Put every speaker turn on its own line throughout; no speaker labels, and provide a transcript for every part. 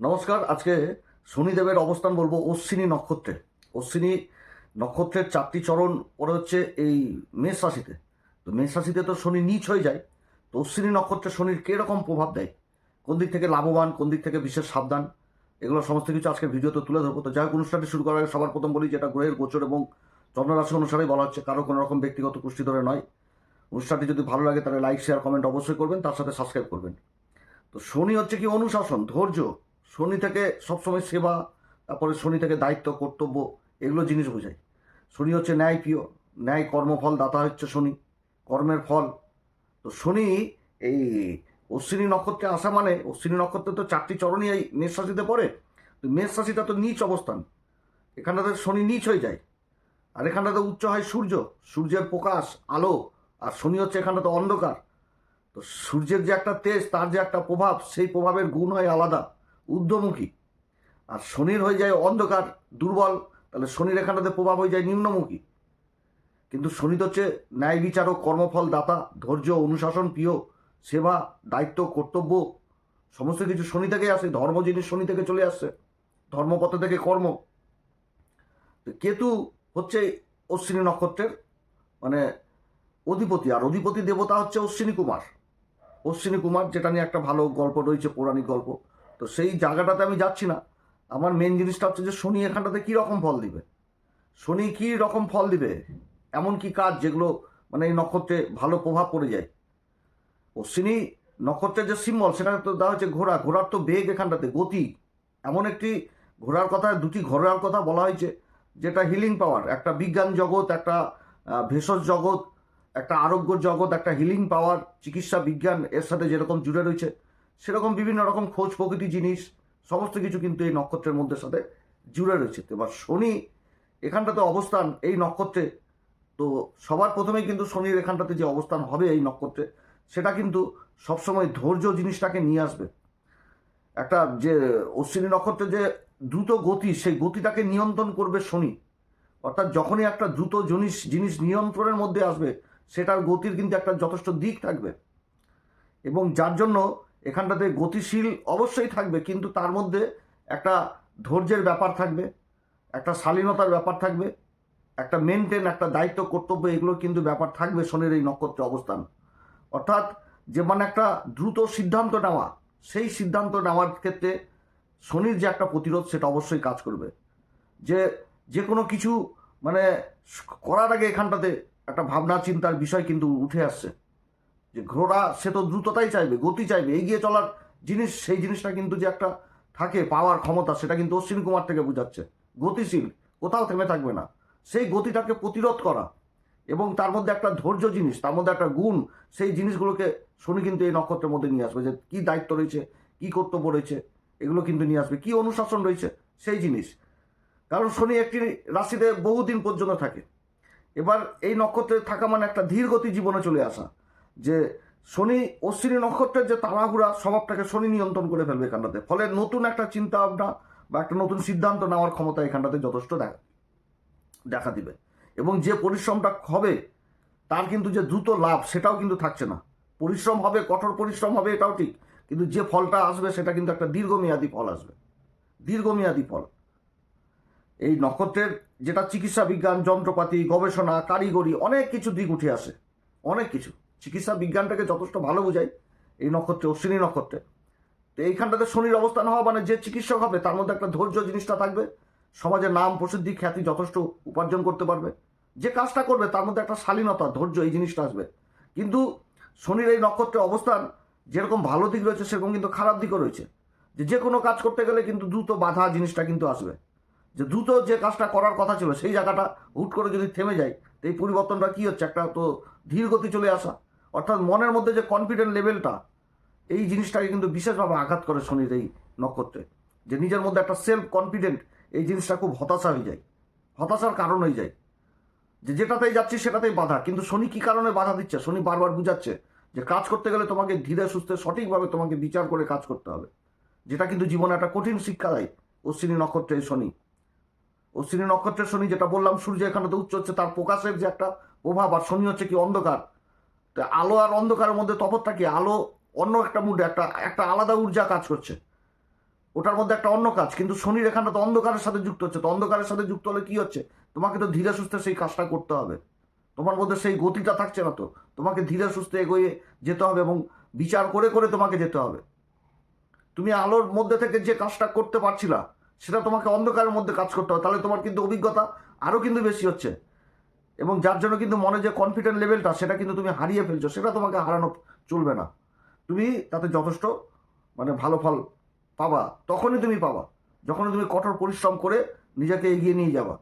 নমস্কার, আজকে শনিদেবের অবস্থান বলব অশ্বিনী নক্ষত্রে। অশ্বিনী নক্ষত্রের চারটি চরণ, পরে হচ্ছে এই মেষ রাশিতে। তো মেষ রাশিতে তো শনি নিচ হয়ে যায়, তো অশ্বিনী নক্ষত্রে শনির কীরকম প্রভাব দেয়? কোন দিক থেকে লাভবান, কোন দিক থেকে বিশেষ সাবধান? এগুলো সমস্ত কিছু আজকে ভিডিওতে তুলে ধরবো। তো যাই হোক, অনুষ্ঠানটি শুরু করার আগে সবার প্রথম বলি, যেটা গ্রহের গোচর এবং চন্দ্ররাশি অনুসারেই বলা হচ্ছে কারও কোনো রকম ব্যক্তিগত পুষ্টি ধরে নয়। অনুষ্ঠানটি যদি ভালো লাগে তাহলে লাইক শেয়ার কমেন্ট অবশ্যই করবেন, তার সাথে সাবস্ক্রাইব করবেন। তো শনি হচ্ছে কি অনুশাসন, ধৈর্য। শনি থেকে সবসময় সেবা, তারপরে শনি থেকে দায়িত্ব, কর্তব্য, এগুলো জিনিস বোঝায়। শনি হচ্ছে ন্যায় প্রিয় ন্যায় কর্মফল, দাতা হচ্ছে শনি, কর্মের ফল। তো শনি এই অশ্বিনী নক্ষত্রে আসা মানে অশ্বিনী নক্ষত্রে তো চারটি চরণই এই মেষ রাশিতে পড়ে, তো মেষ রাশিটা তো নিচ অবস্থান। এখানটাতে শনি নিচ হয়ে যায়। আর এখানটাতে উচ্চ হয় সূর্য, সূর্যের প্রকাশ, আলো, আর শনি হচ্ছে এখানটাতে অন্ধকার। তো সূর্যের যে একটা তেজ, তার যে একটা প্রভাব, সেই প্রভাবের গুণ হয় আলাদা। ঊর্ধ্বমুখী। আর শনির হয়ে যায় অন্ধকার, দুর্বল, তাহলে শনির এখানটাতে প্রভাব হয়ে যায় নিম্নমুখী। কিন্তু শনি তো হচ্ছে ন্যায় বিচারক, কর্মফল দাতা, ধৈর্য, অনুশাসন, প্রিয়, সেবা, দায়িত্ব, কর্তব্য, সমস্ত কিছু শনি থেকেই আসে, ধর্ম জিনিস শনি থেকে চলে আসছে ধর্মপথ থেকে কর্ম। কেতু হচ্ছে অশ্বিনী নক্ষত্রের মানে অধিপতি, আর অধিপতি দেবতা হচ্ছে অশ্বিনী কুমার। অশ্বিনী কুমার, যেটা নিয়ে একটা ভালো গল্প রয়েছে, পৌরাণিক গল্প। তো সেই জায়গাটাতে আমি যাচ্ছি না। আমার মেন জিনিসটা হচ্ছে যে শনি এখানটাতে কী রকম ফল দিবে? শনি কী রকম ফল দিবে? এমন কি কাজ যেগুলো মানে এই নক্ষত্রে ভালো প্রভাব পড়ে যায়? অশ্বিনী নক্ষত্রের যে সিম্বল সেটা তো দেওয়া হচ্ছে ঘোড়া। ঘোড়ার তো বেগ এখানটাতে, গতি। এমন একটি ঘোড়ার কথা, দুটি ঘোড়ার কথা বলা হয়েছে, যেটা হিলিং পাওয়ার একটা বিজ্ঞান জগৎ, একটা ভেষজ জগৎ, একটা আরোগ্য জগৎ, একটা হিলিং পাওয়ার চিকিৎসা বিজ্ঞান এর সাথে যেরকম জুড়ে রয়েছে। সেরকম বিভিন্ন রকম খোঁজ, প্রকৃতি, জিনিস, সমস্ত কিছু কিন্তু এই নক্ষত্রের মধ্যে সাথে জুড়ে রয়েছে। এবার শনি, এখানটাতে অবস্থান এই নক্ষত্রে। তো সবার প্রথমেই কিন্তু শনির এখানটাতে যে অবস্থান হবে এই নক্ষত্রে, সেটা কিন্তু সবসময় ধৈর্য জিনিসটাকে নিয়ে আসবে। একটা যে অশ্বিনী নক্ষত্রে যে দ্রুত গতি, সেই গতিটাকে নিয়ন্ত্রণ করবে শনি। অর্থাৎ যখনই একটা দ্রুত জিনিস জিনিস নিয়ন্ত্রণের মধ্যে আসবে, সেটার গতির কিন্তু একটা যথেষ্ট দিক থাকবে। এবং যার জন্য এখানটাতে গতিশীল অবশ্যই থাকবে, কিন্তু তার মধ্যে একটা ধৈর্যের ব্যাপার থাকবে, একটা শালীনতার ব্যাপার থাকবে, একটা মেনটেন একটা দায়িত্ব, কর্তব্য, এগুলো কিন্তু ব্যাপার থাকবে শনির এই নক্ষত্রে অবস্থান। অর্থাৎ যে মানে একটা দ্রুত সিদ্ধান্ত নেওয়া, সেই সিদ্ধান্ত নেওয়ার ক্ষেত্রে শনির যে একটা প্রতিরোধ, সেটা অবশ্যই কাজ করবে। যে যে কোনো কিছু মানে করার আগে এখানটাতে একটা ভাবনা চিন্তার বিষয় কিন্তু উঠে আসছে। যে ঘোড়া, সে তো দ্রুততাই চাইবে, গতি চাইবে, এগিয়ে চলার জিনিস, সেই জিনিসটা কিন্তু যে একটা থাকে, পাওয়ার ক্ষমতা, সেটা কিন্তু অশ্বিন কুমার থেকে বোঝাচ্ছে। গতিশীল, কোথাও থেমে থাকবে না। সেই গতিটাকে প্রতিরোধ করা এবং তার মধ্যে একটা ধৈর্য জিনিস, তার মধ্যে একটা গুণ, সেই জিনিসগুলোকে শনি কিন্তু এই নক্ষত্রের মধ্যে নিয়ে আসবে যে কী দায়িত্ব রয়েছে, কী কর্তব্য রয়েছে, এগুলো কিন্তু নিয়ে আসবে, কী অনুশাসন রয়েছে, সেই জিনিস। কারণ শনি একটি রাশিতে বহুদিন পর্যন্ত থাকে। এবার এই নক্ষত্রে থাকা মানে একটা ধীর গতি জীবনে চলে আসা। যে শনি অশ্বিনী নক্ষত্রের যে তাড়াহুড়া স্বভাবটাকে শনি নিয়ন্ত্রণ করে ফেলবে এখানটাতে। ফলে নতুন একটা চিন্তা ভাবনা বা একটা নতুন সিদ্ধান্ত নেওয়ার ক্ষমতা এখানটাতে যথেষ্ট দেখা দেখা দিবে। এবং যে পরিশ্রমটা হবে, তার কিন্তু যে দ্রুত লাভ সেটাও কিন্তু থাকছে না। পরিশ্রম হবে, কঠোর পরিশ্রম হবে, এটাও ঠিক। কিন্তু যে ফলটা আসবে, সেটা কিন্তু একটা দীর্ঘমেয়াদী ফল আসবে। দীর্ঘমেয়াদী ফল। এই নক্ষত্রের যেটা চিকিৎসা বিজ্ঞান, যন্ত্রপাতি, গবেষণা, কারিগরি, অনেক কিছু দিক উঠে আসে। অনেক কিছু। চিকিৎসা বিজ্ঞানটাকে যথেষ্ট ভালো বোঝায় এই নক্ষত্রে, অশ্বিনী নক্ষত্রে। তো এইখানটাতে শনির অবস্থান হওয়া মানে যে চিকিৎসক হবে, তার মধ্যে একটা ধৈর্য জিনিসটা থাকবে। সমাজের নাম প্রসিদ্ধি, খ্যাতি যথেষ্ট উপার্জন করতে পারবে। যে কাজটা করবে, তার মধ্যে একটা শালীনতা, ধৈর্য, এই জিনিসটা আসবে। কিন্তু শনির এই নক্ষত্রের অবস্থান যেরকম ভালো দিক রয়েছে, সেরকম কিন্তু খারাপ দিকও রয়েছে। যে যে কোনো কাজ করতে গেলে কিন্তু দ্রুত বাধা জিনিসটা কিন্তু আসবে। যে দ্রুত যে কাজটা করার কথা ছিল, সেই জায়গাটা হুট করে যদি থেমে যায়, তো এই পরিবর্তনটা কী হচ্ছে? একটা তো ধীর গতি চলে আসা। অর্থাৎ মনের মধ্যে যে কনফিডেন্ট লেভেলটা এই জিনিসটাকে কিন্তু বিশেষভাবে আঘাত করে শনির এই নক্ষত্রে। যে নিজের মধ্যে একটা সেলফ কনফিডেন্ট এই জিনিসটা খুব হতাশা হয়ে যায়। হতাশার কারণ হয়ে যায়। যে যেটাতেই যাচ্ছি সেটাতেই বাধা। কিন্তু শনি কী কারণে বাধা দিচ্ছে? শনি বারবার বুঝাচ্ছে যে কাজ করতে গেলে তোমাকে ধীরে সুস্থে সঠিকভাবে তোমাকে বিচার করে কাজ করতে হবে। যেটা কিন্তু জীবনে একটা কঠিন শিক্ষা দেয়। অশ্বিনী নক্ষত্রের শনি। অশ্বিনী নক্ষত্রের শনি যেটা বললাম, সূর্য এখানে তো উচ্চ হচ্ছে, তার প্রকাশের যে একটা প্রভাব, আর শনি হচ্ছে কি অন্ধকার। তো আলো আর অন্ধকারের মধ্যে তফাৎটা কি? আলো অন্য একটা মুডে একটা একটা আলাদা ঊর্জা কাজ করছে। ওটার মধ্যে একটা অন্য কাজ, কিন্তু শনির এখানটা তো অন্ধকারের সাথে যুক্ত হচ্ছে। তো অন্ধকারের সাথে যুক্ত হলে কি হচ্ছে? তোমাকে তো ধীরে সুস্থে সেই কাজটা করতে হবে। তোমার মধ্যে সেই গতিটা থাকছে না তো। তোমাকে ধীরে সুস্থে এগোয়ে যেতে হবে এবং বিচার করে করে তোমাকে যেতে হবে। তুমি আলোর মধ্যে থেকে যে কাজটা করতে পারছিলা, সেটা তোমাকে অন্ধকারের মধ্যে কাজ করতে হবে। তাহলে তোমার কিন্তু অভিজ্ঞতা আরও কিন্তু বেশি হচ্ছে। এবং যার জন্য কিন্তু মনে যে কনফিডেন্ট লেভেলটা সেটা কিন্তু তুমি হারিয়ে ফেলছো, সেটা তোমাকে হারানো চলবে না। তুমি তাতে যথেষ্ট মানে ভালো ফল পাবা, তখনই তুমি পাবা, যখনই তুমি কঠোর পরিশ্রম করে নিজেকে এগিয়ে নিয়ে যাবা।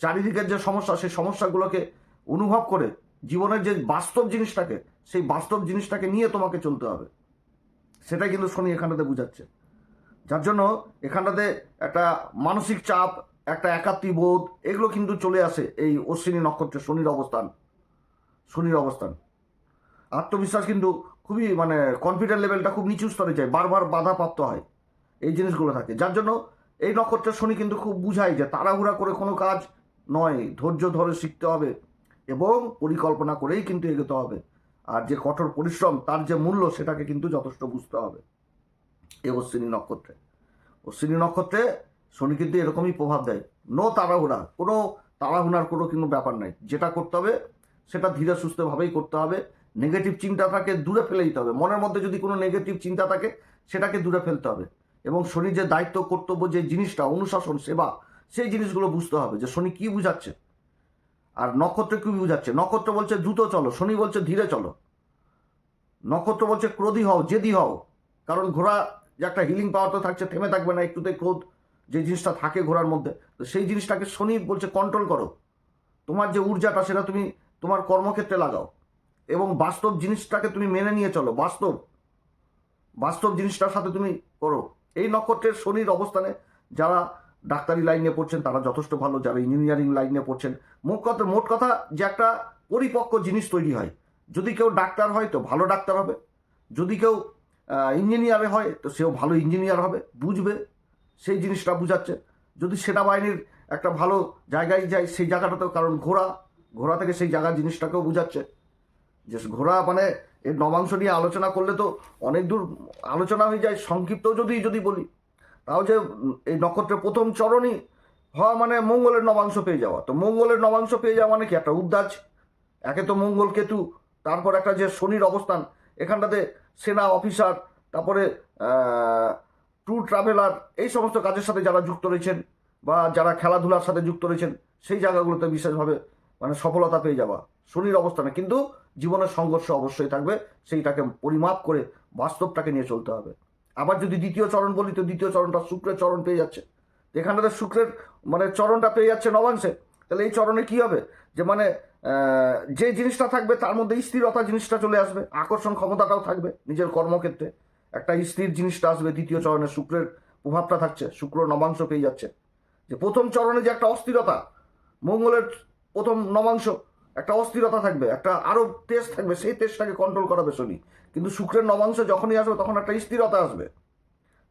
চারিদিকের যে সমস্যা, সেই সমস্যাগুলোকে অনুভব করে জীবনের যে বাস্তব জিনিসটাকে, সেই বাস্তব জিনিসটাকে নিয়ে তোমাকে চলতে হবে। সেটাই কিন্তু শনি এখানটাতে বুঝাচ্ছে। যার জন্য এখানটাতে একটা মানসিক চাপ একটা একাত্মী বোধ এগুলো কিন্তু চলে আসে এই অশ্বিনী নক্ষত্রে শনির অবস্থান শনির অবস্থান। আত্মবিশ্বাস কিন্তু খুবই মানে কনফিডেন্ট লেভেলটা খুব নিচু স্তরে যায়, বারবার বাধাপ্রাপ্ত হয় এই জিনিসগুলো থাকে। যার জন্য এই নক্ষত্রের শনি কিন্তু খুব বুঝায় যে তাড়াহুড়া করে কোনো কাজ নয়, ধৈর্য ধরে শিখতে হবে এবং পরিকল্পনা করেই কিন্তু এগোতে হবে। আর যে কঠোর পরিশ্রম, তার যে মূল্য, সেটাকে কিন্তু যথেষ্ট বুঝতে হবে। এ অশ্বিনী নক্ষত্রে। অশ্বিনী নক্ষত্রে শনি কিন্তু এরকমই প্রভাব দেয়। নো তাড়াহুড়া, কোনো তাড়াহুড়ার কোনো কিন্তু ব্যাপার নাই। যেটা করতে হবে, সেটা ধীরে সুস্থভাবেই করতে হবে। নেগেটিভ চিন্তাটাকে দূরে ফেলে দিতে হবে। মনের মধ্যে যদি কোনো নেগেটিভ চিন্তা থাকে, সেটাকে দূরে ফেলতে হবে। এবং শনি যে দায়িত্ব, কর্তব্য, যে জিনিসটা, অনুশাসন, সেবা, সেই জিনিসগুলো বুঝতে হবে যে শনি কি বুঝাচ্ছে। আর নক্ষত্র কী বুঝাচ্ছে? নক্ষত্র বলছে, দ্রুত চলো। শনি বলছে, ধীরে চলো। নক্ষত্র বলছে, ক্রোধী হও, জেদি হও। কারণ ঘোড়া যে একটা হিলিং পাওয়ার তো থাকছে, থেমে থাকবে না একটুতে ক্রোধ যে জিনিসটা থাকে ঘোড়ার মধ্যে, তো সেই জিনিসটাকে শনি বলছে কন্ট্রোল করো। তোমার যে ঊর্জাটা, সেটা তুমি তোমার কর্মক্ষেত্রে লাগাও। এবং বাস্তব জিনিসটাকে তুমি মেনে নিয়ে চলো, বাস্তব। বাস্তব জিনিসটার সাথে তুমি করো। এই নক্ষত্রের শনির অবস্থানে যারা ডাক্তারি লাইনে পড়ছেন, তারা যথেষ্ট ভালো। যারা ইঞ্জিনিয়ারিং লাইনে পড়ছেন, মোট কথা মোট কথা যে একটা পরিপক্ক জিনিস তৈরি হয়। যদি কেউ ডাক্তার হয়, তো ভালো ডাক্তার হবে। যদি কেউ ইঞ্জিনিয়ারে হয়, তো সেও ভালো ইঞ্জিনিয়ার হবে, বুঝবে। সেই জিনিসটা বুঝাচ্ছে। যদি সেনাবাহিনীর একটা ভালো জায়গায় যায়, সেই জায়গাটাতেও, কারণ ঘোড়া ঘোড়া থেকে সেই জায়গার জিনিসটাকেও বুঝাচ্ছে। যে ঘোড়া মানে এর নবাংশ নিয়ে আলোচনা করলে তো অনেক দূর আলোচনা হয়ে যায়। সংক্ষিপ্ত যদি যদি বলি, তাও যে এই নক্ষত্রের প্রথম চরণই হওয়া মানে মঙ্গলের নবাংশ পেয়ে যাওয়া। তো মঙ্গলের নবাংশ পেয়ে যাওয়া মানে কি? একটা উদ্দাজ একে তো মঙ্গল কেতু, তারপর একটা যে শনির অবস্থান, এখানটাতে সেনা অফিসার, তারপরে ট্যুর ট্রাভেলার, এই সমস্ত কাজের সাথে যারা যুক্ত রয়েছেন বা যারা খেলাধুলার সাথে যুক্ত রয়েছেন, সেই জায়গাগুলোতে বিশেষভাবে মানে সফলতা পেয়ে যাওয়া শনির অবস্থানে কিন্তু জীবনের সংঘর্ষ অবশ্যই থাকবে, সেইটাকে পরিমাপ করে বাস্তবটাকে নিয়ে চলতে হবে। আবার যদি দ্বিতীয় চরণ বলি, তো দ্বিতীয় চরণটা শুক্রের চরণ পেয়ে যাচ্ছে। এখানটাতে শুক্রের মানে চরণটা পেয়ে যাচ্ছে নবাংশে। তাহলে এই চরণে কি হবে? যে মানে যে জিনিসটা থাকবে, তার মধ্যে স্থিরতা জিনিসটা চলে আসবে, আকর্ষণ ক্ষমতাটাও থাকবে নিজের কর্মক্ষেত্রে। একটা স্থির জিনিসটা আসবে, দ্বিতীয় চরণে শুক্রের প্রভাবটা থাকছে, শুক্র নবাংশ পেয়ে যাচ্ছে। যে প্রথম চরণে যে একটা অস্থিরতা, মঙ্গলের প্রথম নবাংশ, একটা অস্থিরতা থাকবে, একটা আরও তেজ থাকবে, সেই তেজটাকে কন্ট্রোল করাবে শনি। কিন্তু শুক্রের নবাংশ যখনই আসবে, তখন একটা স্থিরতা আসবে।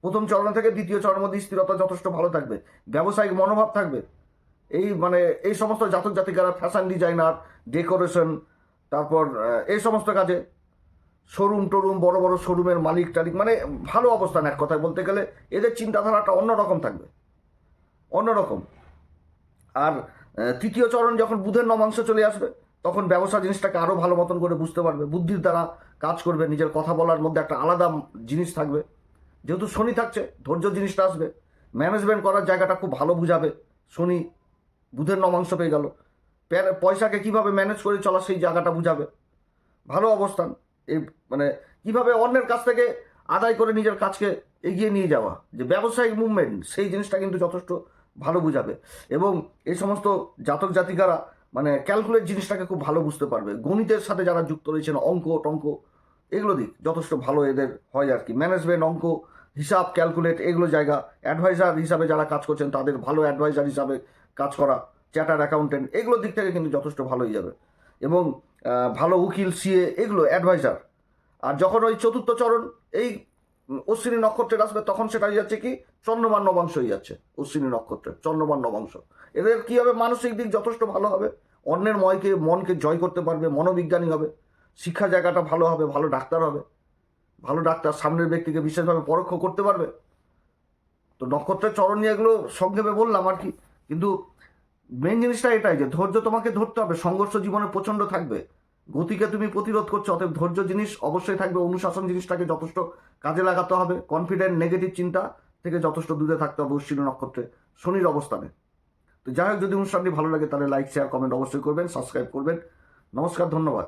প্রথম চরণ থেকে দ্বিতীয় চরণের মধ্যে স্থিরতা যথেষ্ট ভালো থাকবে, ব্যবসায়িক মনোভাব থাকবে। এই মানে এই সমস্ত জাতক জাতিকারা ফ্যাশন ডিজাইনার ডেকোরেশন তারপর এই সমস্ত কাজে শোরুম টোরুম, বড় বড় শোরুমের মালিক টালিক মানে ভালো অবস্থান এক কথায় বলতে গেলে। এদের চিন্তাধারাটা অন্যরকম থাকবে। অন্যরকম আর তৃতীয় চরণ যখন বুধের নমাংশ চলে আসবে, তখন ব্যবসা জিনিসটাকে আরও ভালো মতন করে বুঝতে পারবে। বুদ্ধির দ্বারা কাজ করবে, নিজের কথা বলার মধ্যে একটা আলাদা জিনিস থাকবে। যেহেতু শনি থাকছে, ধৈর্য জিনিসটা আসবে। ম্যানেজমেন্ট করার জায়গাটা খুব ভালো বুঝাবে। শনি বুধের নমাংশ পেয়ে গেল। পয়সাকে কীভাবে ম্যানেজ করে চলা সেই জায়গাটা বুঝাবে। ভালো অবস্থান। এই মানে কীভাবে অন্যের কাছ থেকে আদায় করে নিজের কাজকে এগিয়ে নিয়ে যাওয়া, যে ব্যবসায়িক মুভমেন্ট সেই জিনিসটা কিন্তু যথেষ্ট ভালো বুঝাবে। এবং এই সমস্ত জাতক জাতিকারা মানে ক্যালকুলেট জিনিসটাকে খুব ভালো বুঝতে পারবে। গণিতের সাথে যারা যুক্ত রয়েছেন, অঙ্ক, টঙ্ক, এগুলো দিক যথেষ্ট ভালো এদের হয় আর কি। ম্যানেজমেন্ট অঙ্ক, হিসাব ক্যালকুলেট এগুলো জায়গা। অ্যাডভাইজার হিসাবে যারা কাজ করছেন, তাদের ভালো অ্যাডভাইজার হিসাবে কাজ করা চ্যাটার অ্যাকাউন্টেন্ট এগুলোর দিক থেকে কিন্তু যথেষ্ট ভালোই যাবে। এবং ভালো উকিল, সিএ, এগুলো অ্যাডভাইজার আর যখন ওই চতুর্থ চরণ, এই অশ্বিনী নক্ষত্রের আসবে, তখন সেটা হয়ে যাচ্ছে কি? চন্দ্রমান নবাংশ হয়ে যাচ্ছে, অশ্বিনী নক্ষত্রের চন্দ্রমান নবাংশ। এদের কি হবে? মানসিক দিক যথেষ্ট ভালো হবে। অন্যের ময়কে, মনকে জয় করতে পারবে, মনোবিজ্ঞানী হবে। শিক্ষা জায়গাটা ভালো হবে, ভালো ডাক্তার হবে। ভালো ডাক্তার সামনের ব্যক্তিকে বিশেষভাবে পরোক্ষ করতে পারবে। তো নক্ষত্রের চরণ নিয়ে এগুলো সংক্ষেপে বললাম আর কি। কিন্তু মেন জিনিসটা এটাই যে ধৈর্য তোমাকে ধরতে হবে। সংঘর্ষ জীবনে প্রচণ্ড থাকবে। গতিকে তুমি প্রতিরোধ করছ, অতএব ধৈর্য জিনিস অবশ্যই থাকবে। অনুশাসন জিনিসটাকে যথেষ্ট কাজে লাগাতে হবে। কনফিডেন্ট নেগেটিভ চিন্তা থেকে যথেষ্ট দূরে থাকতে হবে অশ্বিনী নক্ষত্রে। শনির অবস্থানে। তো যাই হোক, যদি অনুষ্ঠানটি ভালো লাগে তাহলে লাইক শেয়ার কমেন্ট অবশ্যই করবেন সাবস্ক্রাইব করবেন। নমস্কার, ধন্যবাদ।